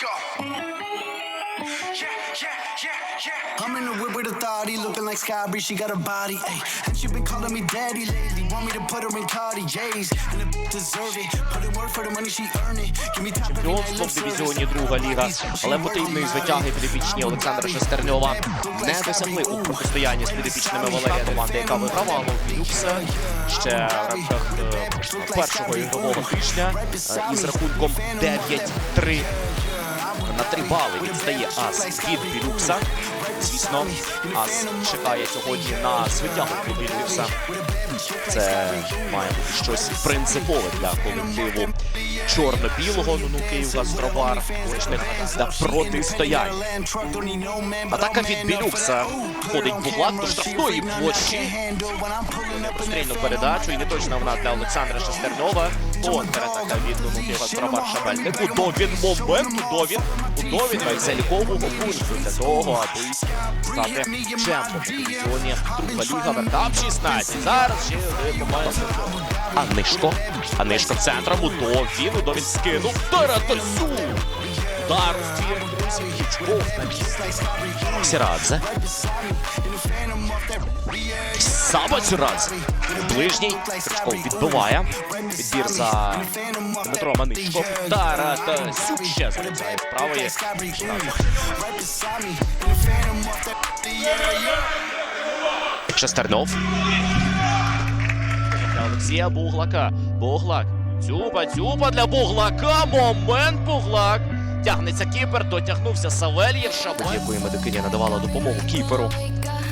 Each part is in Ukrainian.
go. Yeah, yeah, yeah, yeah. I'm in the whip with authority, looking like Sky Bree, she got a body, ayy. And she been calling me daddy lately, want me to put her in Cartier's, and the deserve it. Put in work for the money she earn it. Give me top every night, love дивізіоні друга ліга, але потрібної звитяги підопічні Олександра Шестерньова не досягли у протистоянні з підопічними Валерія команди, яка вигравала у Люкса ще в рамках першого ігрового тижня із рахунком 9-3. На 3 бали відстає Ас від Білюкса. Звісно, Ас чекає сьогодні на звитягу від Білюкса. Це має бути щось принципове для колективу чорно-білого. Ну, Гастробар колишних для протистоянь. Атака від Білюкса входить Буглак до штрафної площі. Прострільну передачу і не точно вона для Олександра Шестерньова. Контратака від Лунуки Гастромар Шабельнику. До він моменту, до він момент, Удовін. Удовін залікового пункту для того, аби стати чемпом в дивізіоні. Друга ліга вертап 16. Зараз ще один момент. Анишко. Нишко, центром. Удовін. Удовін скинув. у Удар в скинув друзі. На. Сірадзе. Саба Сірадзе. Ближній. Крючков відбиває. Відбір за Дмитро Маничко. Таратасю ще залізає з правої. Шестернов. Олексія Буглака. Буглак. Дзюба, дзюба для Буглака. Момент Буглак. Тягнеться кіпер, дотягнувся Савельєв. Шабай. Якої медикиня надавала допомогу кіперу.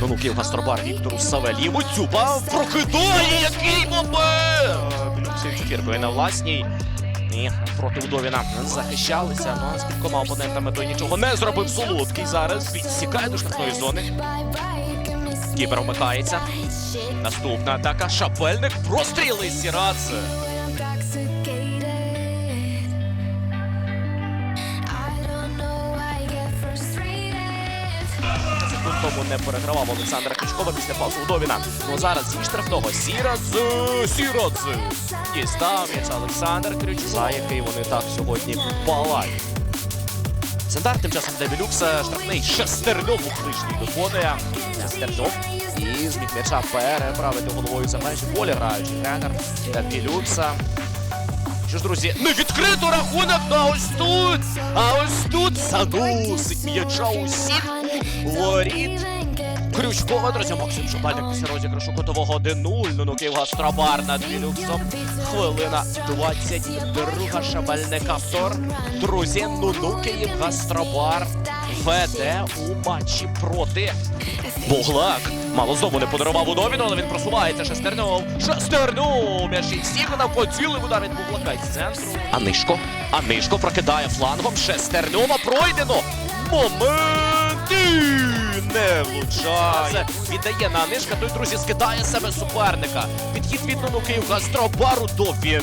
Ну, ну, Гастробар Віктору Савельєву. Дзюба прокидає. Який момент! Четвіркою на власній. І проти Удовіна захищалися. Ну а з кількома опонентами той нічого не зробив. Солодкий зараз підсікає до штрафної зони. Кіпер вмикається. Наступна атака. Шапельник. Простріли Сірадзе. Тому не перегравав Олександра Крючкова після пасу Удовіна. Ну зараз зі штрафного Сірадзе. Сірадзе. Дістав м'яч Олександр Крючков, за який вони так сьогодні палають. Стандарт тим часом для Білюкса штрафний Шестернов у ближній виходить. Шестернов і зміг м'яча переправити головою за межі поля граючий тренер для Білюкса. Що ж, друзі, не відкрито рахунок, а ось тут, а ось тут заносить м'яча у сіт воріт. Крючкова, друзі, Максим Шабальник після розіграшу котового 1-0. Ну, ну, Київгастробар над Білюксом. Хвилина 22 Шабальник автор. Друзі, ну, ну, Київгастробар веде у матчі проти Буглак. Мало знову не подарував Удовіну, але він просувається. Шестернов. Шестернов! М'яч стігнав, поцілив удар від Буглака із центру. Анишко. Анишко прокидає флангом. Шестернова пройдено. Момент! Не влучає. Віддає на Анишка. Той, друзі, скидає себе суперника. Підхід від ну, Київ Гастробару до він.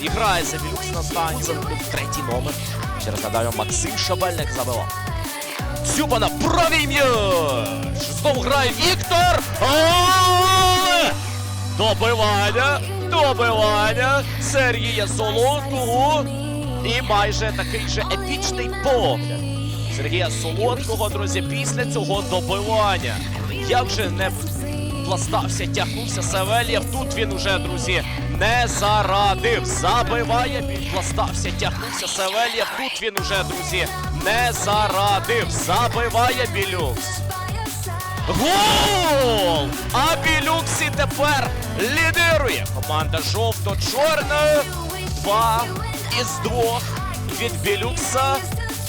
І грає Білюкс на стані. Третій номер. Ще раз нагадаю, Максим Шабельник забивав. Дзюба на правий м'яч! Знову грає Віктор! Добивання! Добивання! Сергія Солодкого! І майже такий же епічний погляд. Сергія Солодкого, друзі, після цього добивання. Як же не пластався, тягнувся Савельєв. Тут він уже, друзі, не зарадив. Забиває, підпластався, тягнувся Савельєв. Тут він уже, друзі, не зарадив. Забиває Білюкс. Гол! А Білюксі тепер лідирує. Команда жовто-чорна. Два із двох від Білюкса.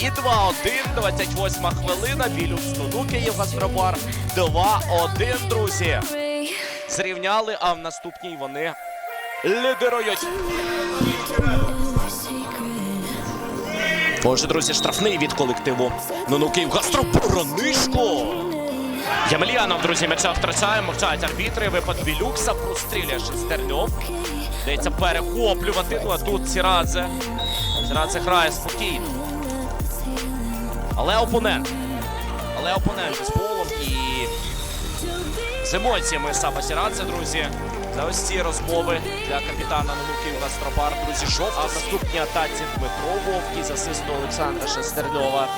І 2-1, 28 хвилина. Білюкс ну Київ Гастробар. 2-1, друзі. Зрівняли, а в наступній вони лідирують. Отже, друзі, штрафний від колективу. Ну ну Київ Гастроборонишко. Ямельянов, друзі, м'яча втрачає, мовчають арбітри. Випад Білюкса прострілює Шестерньов. Дається перехоплювати. Ну а тут Сірадзе. Сірадзе грає спокійно. Але опонент. Але опонент з полом і з емоціями Саба Сірадзе, друзі. За ось ці розмови для капітана Нануків Гастробар. Друзі, жовт. А в наступній атаці Дмитро Вовк із асисту Олександра Шестерньова.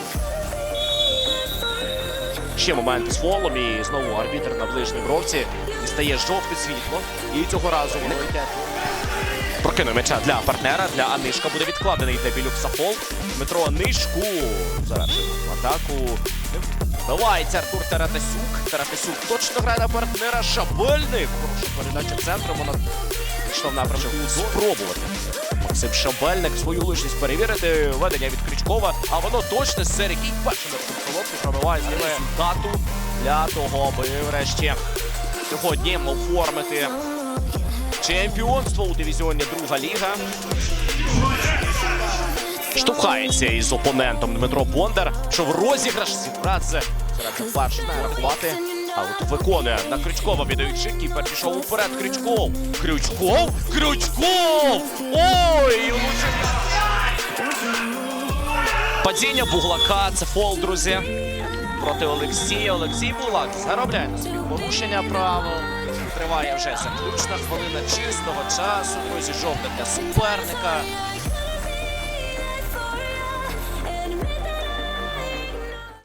ще моменти з фолом. І знову арбітр на ближній бровці дістає жовте світло. І цього разу воно йде. Прокинув м'яча для партнера, для Анишка буде відкладений Дебілюкса фол. Дмитро Анишку завершив атаку. Вбивається Артур Таратасюк. Таратасюк точно грає на партнера. Шабельник. Хороша передача центром. Вона пішла в напрямку спробувати. Максим Шабельник свою лишність перевірити. Ведення від Крючкова. А воно точно Сергій першим солодкий пробиває з дату для того, аби врешті сьогодні оформити чемпіонство у дивізіоні Друга Ліга. Штовхається із опонентом Дмитро Бондар, що в розіграш зібратися. Не рахувати. А от виконує на Крючкова віддаючи. Кіпер пішов уперед. Крючков. Крючков! Крючков! Ой! влучив. Падіння Буглака. Це фол, друзі. Проти Олексія. Олексій Буглак заробляє на собі порушення правил. Триває вже заключна хвилина чистого часу. Друзі, жовта для суперника.